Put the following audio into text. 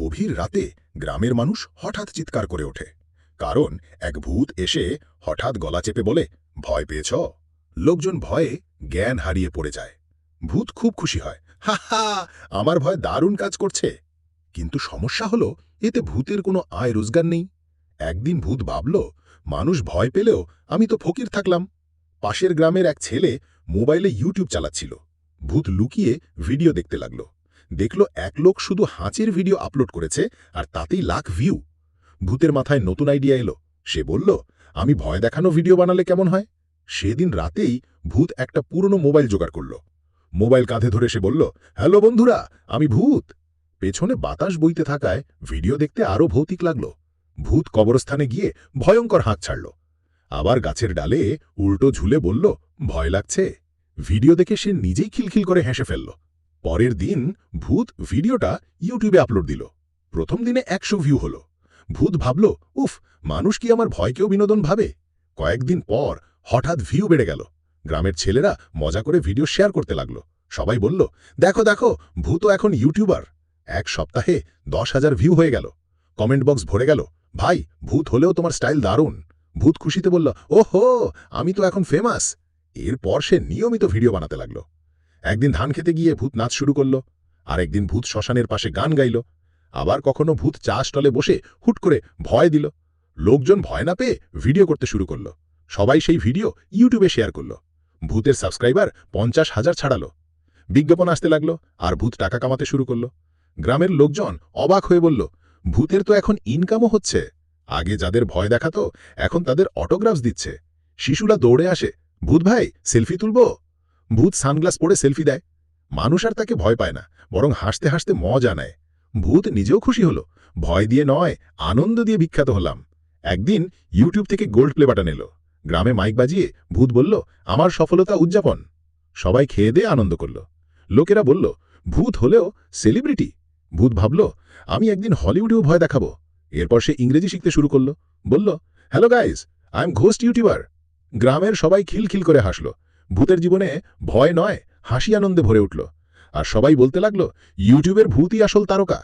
গভীর রাতে গ্রামের মানুষ হঠাৎ চিৎকার করে ওঠে। কারণ এক ভূত এসে হঠাৎ গলা চেপে বলে, ভয় পেয়েছ? লোকজন ভয়ে জ্ঞান হারিয়ে পড়ে যায়। ভূত খুব খুশি হয়, হা আমার ভয় দারুণ কাজ করছে। কিন্তু সমস্যা হলো, এতে ভূতের কোনো আয় রোজগার নেই। একদিন ভূত ভাবল, মানুষ ভয় পেলেও আমি তো ফকির থাকলাম। পাশের গ্রামের এক ছেলে মোবাইলে ইউটিউব চালাচ্ছিল। ভূত লুকিয়ে ভিডিও দেখতে লাগল। দেখল এক লোক শুধু হাঁচের ভিডিও আপলোড করেছে আর তাতেই লাখ ভিউ। ভূতের মাথায় নতুন আইডিয়া এলো। সে বলল, আমি ভয় দেখানো ভিডিও বানালে কেমন হয়? সেদিন রাতেই ভূত একটা পুরনো মোবাইল জোগাড় করল। মোবাইল কাঁধে ধরে সে বলল, হ্যালো বন্ধুরা, আমি ভূত। পেছনে বাতাস বইতে থাকায় ভিডিও দেখতে আরও ভৌতিক লাগল। ভূত কবরস্থানে গিয়ে ভয়ঙ্কর হাঁক ছাড়ল। আবার গাছের ডালে উল্টো ঝুলে বলল, ভয় লাগছে। ভিডিও দেখে সে নিজেই খিলখিল করে হেসে ফেলল। পরের দিন ভূত ভিডিওটা ইউটিউবে আপলোড দিল। প্রথম দিনে একশো ভিউ হল। ভূত ভাবল, উফ, মানুষ কি আমার ভয়কেও বিনোদন ভাবে? কয়েকদিন পর হঠাৎ ভিউ বেড়ে গেল। গ্রামের ছেলেরা মজা করে ভিডিও শেয়ার করতে লাগল। সবাই বলল, দেখো দেখো, ভূত এখন ইউটিউবার এক সপ্তাহে দশ হাজার ভিউ হয়ে গেল। কমেন্ট বক্স ভরে গেল, ভাই, ভূত হলেও তোমার স্টাইল দারুণ। ভূত খুশিতে বলল, ওহো, আমি তো এখন ফেমাস এরপর সে নিয়মিত ভিডিও বানাতে লাগল। একদিন ধান খেতে গিয়ে ভূত নাচ শুরু করল, আর একদিন ভূত শ্মশানের পাশে গান গাইল। আবার কখনো ভূত চা স্টলে বসে হুট করে ভয় দিল। লোকজন ভয় না পেয়ে ভিডিও করতে শুরু করল। সবাই সেই ভিডিও ইউটিউবে শেয়ার করল। ভূতের সাবস্ক্রাইবার পঞ্চাশ হাজার ছাড়ালো। বিজ্ঞাপন আসতে লাগল, আর ভূত টাকা কামাতে শুরু করল। গ্রামের লোকজন অবাক হয়ে বলল, ভূতের তো এখন ইনকামও হচ্ছে। আগে যাদের ভয় দেখাতো, এখন তাদের অটোগ্রাফস দিচ্ছে। শিশুরা দৌড়ে আসে, ভূত ভাই সেলফি তুলব? ভূত সানগ্লাস পরে সেলফি দেয়। মানুষ আর তাকে ভয় পায় না, বরং হাসতে হাসতে মজা নেয়। ভূত নিজেও খুশি হলো। ভয় দিয়ে নয়, আনন্দ দিয়ে বিখ্যাত হলাম। একদিন ইউটিউব থেকে গোল্ড প্লে বাটন এলো। গ্রামে মাইক বাজিয়ে ভূত বলল, আমার সফলতা উদযাপন। সবাই খেয়ে দিয়ে আনন্দ করল। লোকেরা বলল, ভূত হলেও সেলিব্রিটি। ভূত ভাবল, আমি একদিন হলিউডেও ভয় দেখাবো। এরপর সে ইংরেজি শিখতে শুরু করল। বলল, hello guys I am ghost YouTuber. গ্রামের সবাই খিলখিল করে হাসল। ভূতের জীবনে ভয় নয়, হাসি আনন্দে ভরে উঠল। আর সবাই বলতে লাগল, ইউটিউবের ভূতই আসল তারকা।